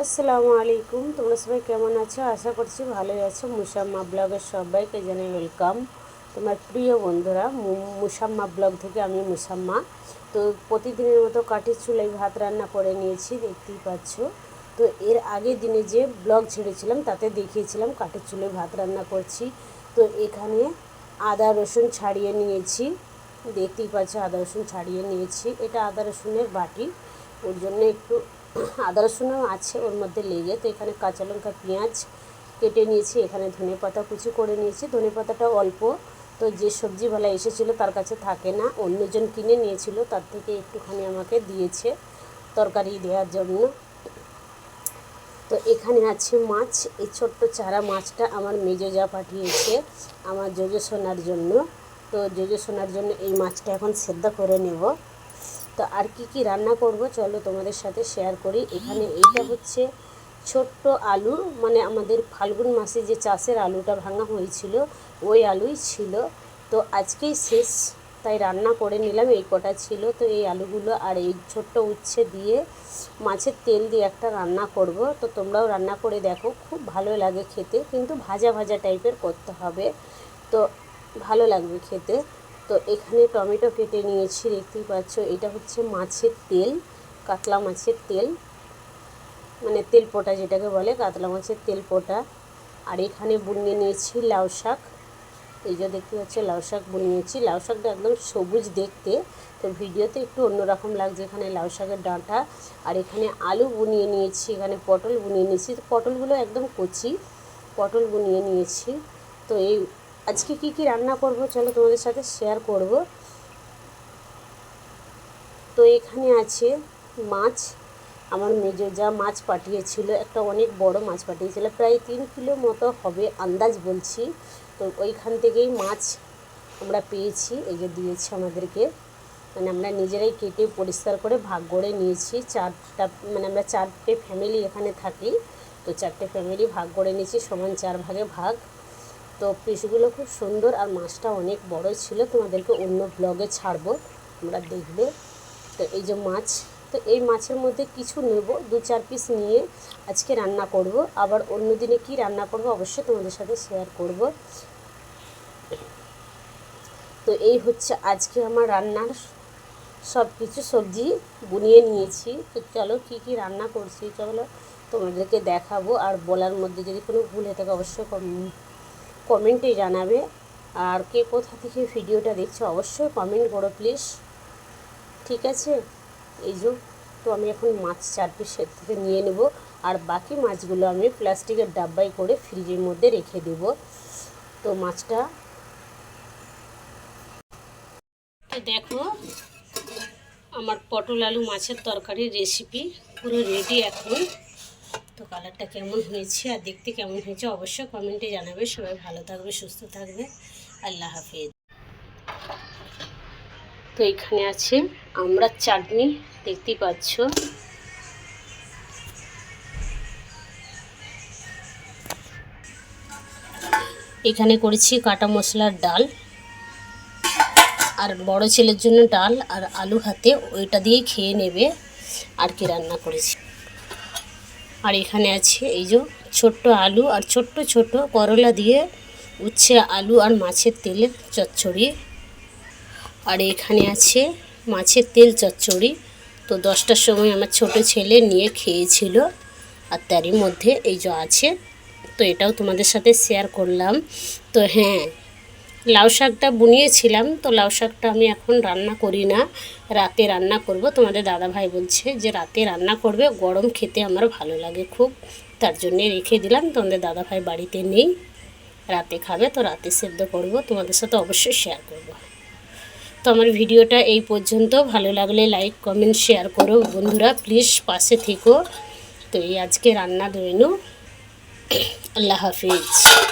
আসসালামু আলাইকুম। তোমরা সবাই কেমন আছো? আশা করছি ভালোই আছো। মুসাম্মা ব্লগের সবাইকে জানাই ওয়েলকাম। তোমার প্রিয় বন্ধুরা মুসাম্মা ব্লগ থেকে আমি মুসাম্মা। তো প্রতিদিনের মতো কাঠের চুলায় ভাত রান্না করে নিয়েছি, দেখতেই পাচ্ছ। তো এর আগের দিনে যে ব্লগ ছেড়েছিলাম, তাতে দেখিয়েছিলাম কাঠের চুলায় ভাত রান্না করছি। তো এখানে আদা, রসুন ছাড়িয়ে নিয়েছি। দেখতেই পাচ্ছ, আদা, রসুন ছাড়িয়ে নিয়েছি। এটা আদা, রসুনের বাটি। ওর জন্য একটু আদা, রসুনও আছে ওর মধ্যে লেগে। তো এখানে কাঁচা লঙ্কা, পেঁয়াজ কেটে নিয়েছি। এখানে ধনে পাতা কুচি করে নিয়েছি। ধনে পাতাটা অল্প। তো যে সবজি সবজিওয়ালা এসেছিল তার কাছে থাকে না। অন্যজন কিনে নিয়েছিল, তার থেকে একটুখানি আমাকে দিয়েছে তরকারি দেওয়ার জন্য। তো এখানে আছে মাছ। এই ছোট্ট চারা মাছটা আমার মেজো যা পাঠিয়েছে আমার জোজো সোনার জন্য। তো জোজো সোনার জন্য এই মাছটা এখন সেদ্ধ করে নেব। তো আর কি কি রান্না করব চলো তোমাদের সাথে শেয়ার করি। এখানে এইটা হচ্ছে ছোট্ট আলু মানে আমাদের ফাল্গুন মাসে যে চাষের আলুটা ভাঙা হয়েছিল, ওই আলুই ছিল। তো আজকেই শেষ, তাই রান্না করে নিলাম, এই কটা ছিল। তো এই আলুগুলো আর এই ছোট্ট উচ্ছে দিয়ে মাছের তেল দিয়ে একটা রান্না করব। তো তোমরাও রান্না করে দেখো, খুব ভালো লাগে খেতে, কিন্তু ভাজা ভাজা টাইপের করতে হবে। তো ভালো লাগবে খেতে। তো এখানে টমেটো কেটে নিয়েছি, দেখতেই পাচ্ছ। এটা হচ্ছে মাছের তেল, কাতলা মাছের তেল মানে তেল পোটা যেটাকে বলে, কাতলা মাছের তেল পোটা। আর এখানে বুনিয়ে নিয়েছি লাউ শাক। এই যে দেখতে পাচ্ছ, লাউ শাক বুনিয়েছি লাউ শাকটা একদম সবুজ দেখতে, তো ভিডিওতে একটু অন্যরকম লাগছে এখানে লাউ শাকের ডাঁটা। আর এখানে আলু বুনিয়ে নিয়েছি, এখানে পটল বুনিয়ে নিয়েছি। তো পটলগুলো একদম কচি, পটল বুনিয়ে নিয়েছি। তো এই আজকে কি কি রান্না করব চলো তোমাদের সাথে শেয়ার করব। তো এখানে আছে মাছ, আমার মেজো যা মাছ পাঠিয়েছিল, একটা অনেক বড় মাছ পাঠিয়েছিল, প্রায় তিন কিলো মতো হবে আন্দাজ বলছি। তো ওইখান থেকেই মাছ আমরা পেয়েছি, এই যে দিয়েছে আমাদেরকে। মানে আমরা নিজেরাই কেটে পরিষ্কার করে ভাগ করে নিয়েছি, চারটা মানে আমরা চারটে ফ্যামিলি এখানে থাকি, তো চারটে ফ্যামিলি ভাগ করে নিয়েছি, সমান চার ভাগে ভাগ। তো পিসগুলো খুব সুন্দর আর মাছটা অনেক বড় ছিল। তোমাদেরকে অন্য ব্লগে ছাড়বো। তোমরা দেখবে। তো এই যে মাছ, তো এই মাছের মধ্যে কিছু নেব, দু চার পিস নিয়ে আজকে রান্না করব। আবার অন্য দিনে কী রান্না করব অবশ্যই তোমাদের সাথে শেয়ার করব। তো এই হচ্ছে আজকে আমার রান্নার সব কিছু সবজি বুনিয়ে নিয়েছি। তো চলো কী কী রান্না করছি, চলো তোমাদেরকে দেখাবো। আর বলার মধ্যে যদি কোনো ভুল হয়ে থাকে অবশ্যই কমেন্টে জানাবে। আর কে কোথা থেকে ভিডিওটা দেখছ অবশ্যই কমেন্ট করো প্লিজ ঠিক আছে? এই যে, তো আমি এখন মাছ চার পিসের থেকে নিয়ে নেব। আর বাকি মাছগুলো আমি প্লাস্টিকের ডাব্বায় করে ফ্রিজের মধ্যে রেখে দেব। তো মাছটা দেখো, আমার পটল আলু মাছের তরকারির রেসিপি পুরো রেডি এখন। তো কালারটা কেমন হয়েছে আর দেখতে কেমন হয়েছে অবশ্যই কমেন্টে জানাবে। সবাই ভালো থাকবে, সুস্থ থাকবে। আল্লাহ হাফিজ। তো এখানে আছে আমরা চাটনি, দেখতেই পাচ্ছ। এখানে করেছি কাটা মশলার ডাল আর বড় ছেলের জন্য ডাল আর আলু হাতে ওইটা দিয়েই খেয়ে নেবে আর কি রান্না করেছি। আর এখানে আছে এই যে ছোট্ট আলু আর ছোট্ট ছোট করলা দিয়ে উচ্ছে আলু আর মাছের তেলের চচ্চড়ি। আর এখানে আছে মাছের তেল চচ্চড়ি। তো দশটার সময় আমার ছোট ছেলে নিয়ে খেয়েছিল আর তারই মধ্যে এই যে আছে। তো এটাও তোমাদের সাথে শেয়ার করলাম। তো হ্যাঁ লাউ শাকটা বুনিয়েছিলাম, তো লাউ শাকটা আমি এখন রান্না করি না, রাতে রান্না করব। তোমাদের দাদা ভাই বলছে যে রাতে রান্না করবে, গরম খেতে আমার ভালো লাগে খুব, তার জন্যে রেখে দিলাম। তোমাদের দাদা ভাই বাড়িতে নেই, রাতে খাবে, তো রাতে সেদ্ধ করব, তোমাদের সাথে অবশ্যই শেয়ার করব। তো আমার ভিডিওটা এই পর্যন্ত, ভালো লাগলে লাইক কমেন্ট শেয়ার করো। বন্ধুরা প্লিজ পাশে থেকো। তো এই আজকে রান্না মেনু আল্লাহ হাফিজ।